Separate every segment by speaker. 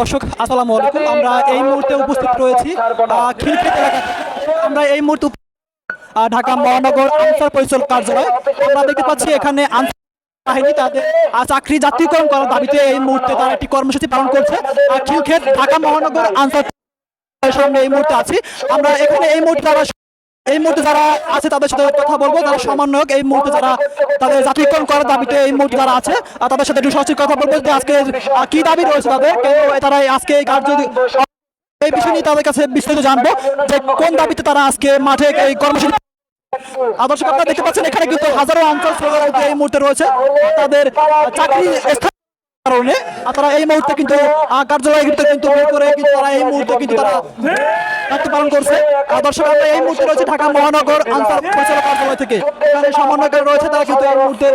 Speaker 1: দর্শক, আসসালামু আলাইকুম। আমরা এই মুহূর্তে উপস্থিত রয়েছি আমরা এই মুহূর্তে ঢাকা মহানগর আনসার পরিচালক কার্যালয়। আমরা দেখতে পাচ্ছি এখানে বাহিনী তাদের চাকরি জাতীয়করণ করার দাবিতে এই মুহূর্তে তারা একটি কর্মসূচি পালন করছে। খিলক্ষেত, ঢাকা মহানগর আনসার সামনে এই মুহূর্তে আছি। আমরা এখানে এই মুহূর্তে যারা এই মুহূর্তে যারা আছে তাদের সাথে কথা বলব, যারা সমন্বয়ক, এই মুহূর্তে যারা তাদের জাতীয়করণ করার দাবিতে এই মুহূর্তে যারা আছে তাদের সাথে একটু কথা বলব যে আজকে কি দাবি রয়েছে তাদের? তারা আজকে এই কার্য এই বিষয় নিয়ে তাদের কাছে বিস্তারিত জানব যে কোন দাবিতে তারা আজকে মাঠে এই কর্মসূচি আদর্শ আপনারা দেখতে পাচ্ছেন, এখানে কিন্তু হাজারো অঞ্চল এই মুহূর্তে রয়েছে। তাদের চাকরি কারণে তারা এই মুহূর্তে কিন্তু কার্যালয়ে কিন্তু কিন্তু করে কিন্তু তারা এই মুহূর্তে কিন্তু তারা দায়িত্ব পালন করছে। দর্শক আমরা এই মুহূর্তে রয়েছে ঢাকা মহানগর আনসার পরিচালক কার্যালয় থেকে। এখানে সমন্বয়কারী রয়েছে তারা কিন্তু এই মুহূর্তে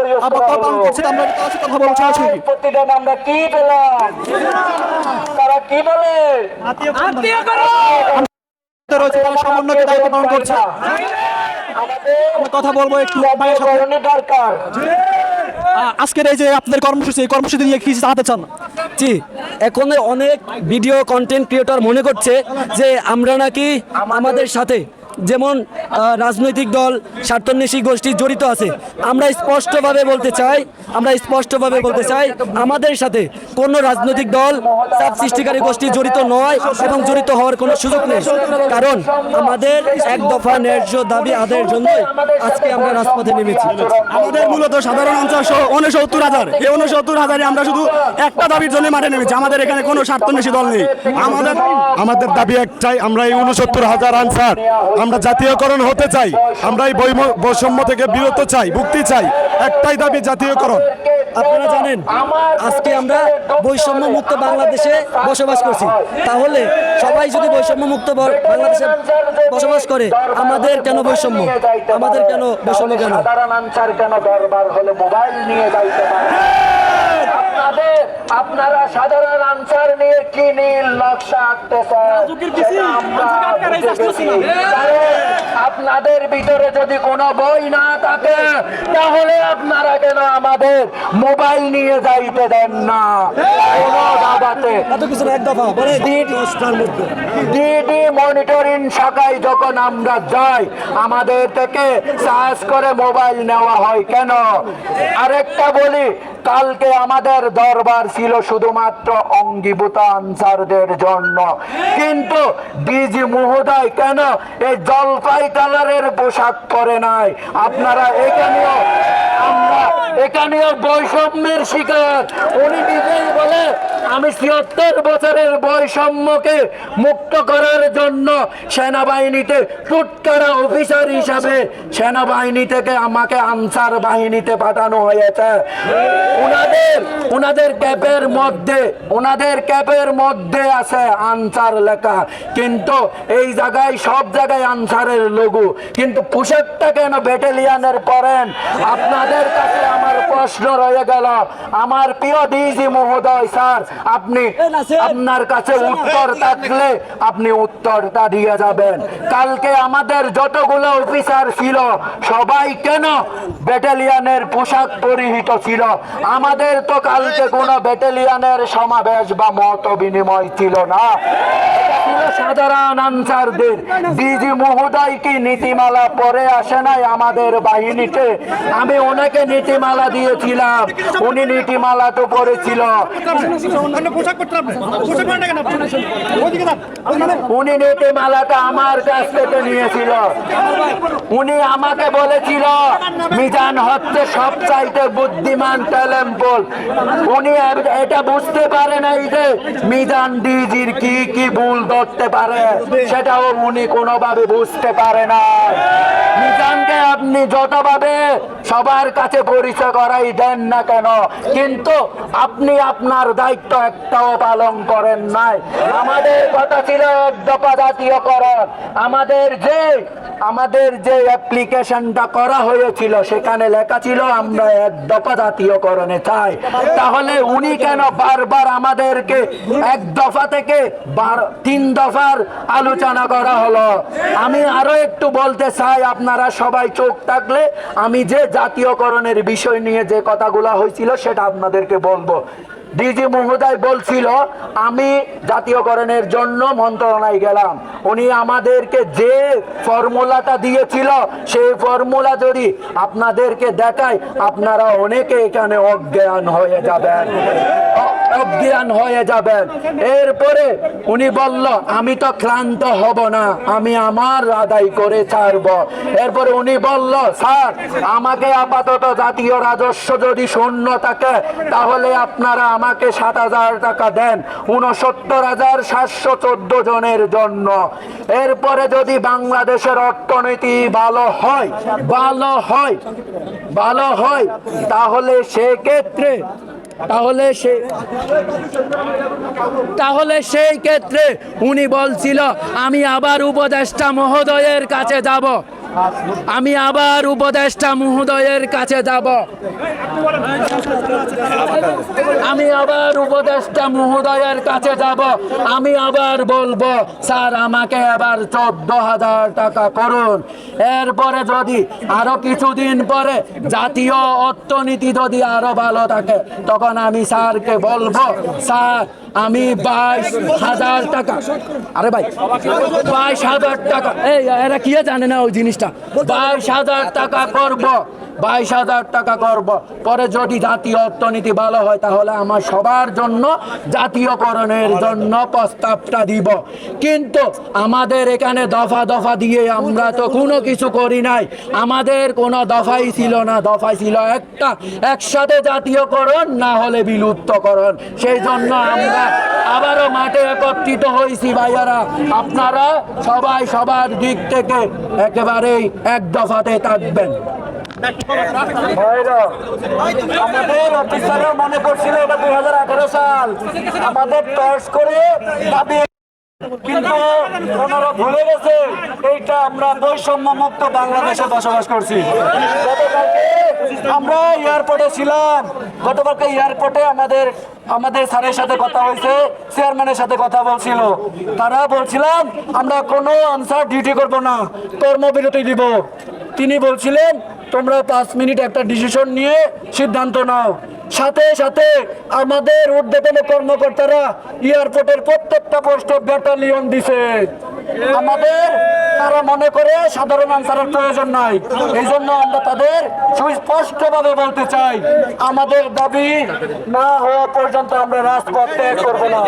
Speaker 1: পালন করছে। আমরা তাদের কথা বলব সরাসরি
Speaker 2: প্রতিদিন আমরা কি পেলাম? তারা কি বলে?
Speaker 1: রয়েছে তারা সমন্বয়কে দায়িত্ব পালন করছে।
Speaker 2: আমাদের
Speaker 1: কথা বলব একটু ভাইয়ের সাথে।
Speaker 2: দরকার
Speaker 1: আজকের এই যে আপনাদের কর্মসূচি এই কর্মসূচি নিয়ে কি জানাতে চান?
Speaker 3: জি এখন অনেক ভিডিও কন্টেন্ট ক্রিয়েটর মনে করছে যে আমরা নাকি আমাদের সাথে যেমন রাজনৈতিক দল স্বার্থন্বেষী গোষ্ঠী জড়িত আছে। আমরা স্পষ্টভাবে বলতে চাই আমরা স্পষ্টভাবে বলতে চাই আমাদের সাথে কোনো রাজনৈতিক দল চাপ সৃষ্টিকারী গোষ্ঠী জড়িত নয় এবং জড়িত হওয়ার কোনো সুযোগ নেই। কারণ আমাদের এক দফা ন্যায্য দাবি আদায়ের জন্যই আজকে আমরা রাজপথে নেমেছি।
Speaker 4: আমাদের মূলত সাধারণ অঞ্চল সহ উনসত্তর হাজার। এই উনসত্তর হাজারে আমরা শুধু একটা দাবির জন্য মাঠে নেমেছি। আমাদের এখানে কোনো স্বার্থন্বেষী দল নেই। আমাদের
Speaker 5: আমাদের দাবি একটাই আমরা এই উনসত্তর হাজার আনসার। আমরা জাতীয়করণ হতে চাই। আমরা এই বৈষম্য থেকে বিরত চাই, মুক্তি চাই। একটাই দাবি, জাতীয়করণ।
Speaker 3: আপনারা জানেন, আজকে আমরা বৈষম্য মুক্ত বাংলাদেশে বসবাস করছি। তাহলে সবাই যদি বৈষম্য মুক্ত বাংলাদেশে বসবাস করে, আমাদের কেন বৈষম্য? আমাদের কেন বৈষম্য কেন?
Speaker 2: সাধারণ আনসার কেন দরবার হলে মোবাইল নিয়ে যাইতে পারে? আপনাদের আপনারা সাধারণ আনসার নিয়ে কি নীল নকশা আঁকতেছেন? আপনাদের ভিতরে যদি কোনো বই না থাকে তাহলে আপনারা কেন আমাদের মোবাইল নিয়ে যাইতে দেন না? কোনো দাবাতে
Speaker 3: দিন মধ্যে।
Speaker 2: ডিডি মনিটরিং শাখায় যখন আমরা যাই, আমাদের থেকে চার্জ করে মোবাইল নেওয়া হয় কেন? আরেকটা বলি, কালকে আমাদের দরবার ছিল শুধুমাত্র অঙ্গীভূত আনসারদের জন্য। কিন্তু ডিজি মহোদয় কেন এই জলপাই কালারের পোশাক পরে নাই? আপনারা এখানেও, আমরা এখানেও বৈষম্যের শিকার। উনি নিজেই বলে, আমি ছিয়াত্তর বছরের বৈষম্যকে মুক্ত করার জন্য সেনাবাহিনীতে টুটকারা অফিসার হিসাবে সেনাবাহিনী থেকে আমাকে আনসার বাহিনীতে পাঠানো হয়েছে। উনাদের উনাদের ক্যাপের মধ্যে উনাদের ক্যাপের মধ্যে আছে আনসার লেখা। কিন্তু এই জায়গায় সব জায়গায় আনসারের লোগো কিন্তু পোশাকটা কেন ব্যাটালিয়ানের পরেন? আপনাদের কাছে আমার প্রশ্ন রয়ে গেল। আমার প্রিয় ডিজি মহোদয় স্যার আপনি আপনার কাছে উত্তর থাকলে আপনি উত্তরটা দিয়ে যাবেন। কালকে আমাদের যতগুলো অফিসার ছিল সবাই কেন ব্যাটালিয়ানের পোশাক পরিহিত ছিল? আমাদের তো কালকে কোনো ব্যাটালিয়ানের সমাবেশ বা মত বিনিময় ছিল না। সাধারণ আনসারদের ডিজি মহোদয় কি নীতিমালা পরে আসে নাই আমাদের বাহিনীতে? আমি ওনাকে নীতিমালা দিয়েছিলাম। উনি নীতিমালা তো উনি নীতিমালাটা আমার কাছ থেকে নিয়েছিল। উনি আমাকে বলেছিল, মিজান হচ্ছে সব চাইতে বুদ্ধিমান উনি এটা বুঝতে পারে নাই যে মিজান ডিজির কি কি ভুল ধরতে পারে, সেটাও উনি কোনোভাবে বুঝতে পারে না। মিজানকে আপনি যতভাবে সবার কাছে পরিচয় করাই দেন না কেন, কিন্তু আপনি আপনার দায়িত্ব একটাও পালন করেন নাই। আমাদের কথা ছিল দফা জাতীয়করণ। আমাদের যে আমাদের যে অ্যাপ্লিকেশনটা করা হয়েছিল, সেখানে লেখা ছিল, আমরা এক দফা জাতীয়করণে চাই। তাহলে উনি কেন বারবার আমাদেরকে এক দফা থেকে বার- তিন দফার আলোচনা করা হলো। আমি আরও একটু বলতে চাই, আপনারা সবাই চোখ থাকলে আমি যে জাতীয়করণের বিষয় নিয়ে যে কথাগুলো হয়েছিল সেটা আপনাদেরকে বলব। ডিজি মহোদয় বলছিল, আমি জাতীয়করণের জন্য মন্ত্রণায় গেলাম। উনি আমাদেরকে যে ফর্মুলাটা দিয়েছিল, সেই ফর্মুলা যদি আপনাদেরকে দেখায়, আপনারা অনেকে এখানে অজ্ঞান হয়ে যাবেন। অজ্ঞান হয়ে যাবেন। এরপরে উনি বলল, আমি তো ক্লান্ত হব না, আমি আমার আদায় করে ছাড়ব। এরপরে উনি বলল, স্যার, আমাকে আপাতত জাতীয় রাজস্ব যদি শূন্য থাকে, তাহলে আপনারা আমাকে সাত হাজার টাকা দেন, উনসত্তর হাজার সাতশো চোদ্দ জনের জন্য। এরপরে যদি বাংলাদেশের অর্থনীতি ভালো হয় ভালো হয় ভালো হয়, তাহলে সেক্ষেত্রে তাহলে সে তাহলে সেই ক্ষেত্রে উনি বলছিল আমি আবার উপদেষ্টা মহোদয়ের কাছে যাব। আমি আবার উপদেষ্টা মহোদয়ের কাছে যাব। আমি আবার উপদেষ্টা মহোদয়ের কাছে যাব। আমি আবার বলব, স্যার, আমাকে আবার চোদ্দ হাজার টাকা করুন। এরপরে যদি আরও কিছুদিন পরে জাতীয় অর্থনীতি যদি আরও ভালো থাকে, তখন আমি স্যারকে বলব, স্যার আমি বাইশ হাজার টাকা। আরে ভাই, বাইশ হাজার টাকা। এই, এরা কি জানে না ওই জিনিসটা? বাইশ হাজার টাকা করব, বাইশ হাজার টাকা করব। পরে যদি জাতীয় অর্থনীতি ভালো হয়, তাহলে আমার সবার জন্য জাতীয়করণের জন্য প্রস্তাবটা দিব। কিন্তু আমাদের এখানে দফা দফা দিয়ে আমরা তো কোনো কিছু করি নাই। আমাদের কোনো দফাই ছিল না। দফাই ছিল একটা, একসাথে জাতীয়করণ, না হলে বিলুপ্তকরণ। সেই জন্য আমরা আবারও মাঠে একত্রিত হয়েছি ভাইয়ারা। আপনারা সবাই সবার দিক থেকে একেবারেই এক দফাতে থাকবেন। মনে করছিল এটা দুই হাজার আঠারো সাল। আমাদের টর্চ করে কিন্তু ওনারা ভুলে গেছে, এইটা আমরা বৈষম্য মুক্ত বাংলাদেশে বসবাস করছি। আমরা এয়ারপোর্টে ছিলাম। গতকালকে এয়ারপোর্টে আমাদের আমাদের স্যারের সাথে কথা হয়েছে, চেয়ারম্যানের সাথে কথা বলছিল। তারা বলছিলাম আমরা কোনো আনসার ডিউটি করব না কর্মবিরতি দিব। তিনি বলছিলেন, তোমরা পাঁচ মিনিট একটা ডিসিশন নিয়ে সিদ্ধান্ত নাও। সাথে সাথে আমাদের ঊর্ধ্বতন কর্মকর্তারা এয়ারপোর্টের প্রত্যেকটা পোস্টে ব্যাটালিয়ন দিছে। আমাদের তারা মনে করে সাধারণ আনসারের প্রয়োজন নাই। এই জন্য আমরা তাদের সুস্পষ্টভাবে বলতে চাই, আমাদের দাবি না হওয়া পর্যন্ত আমরা রাজপথ ত্যাগ করব না।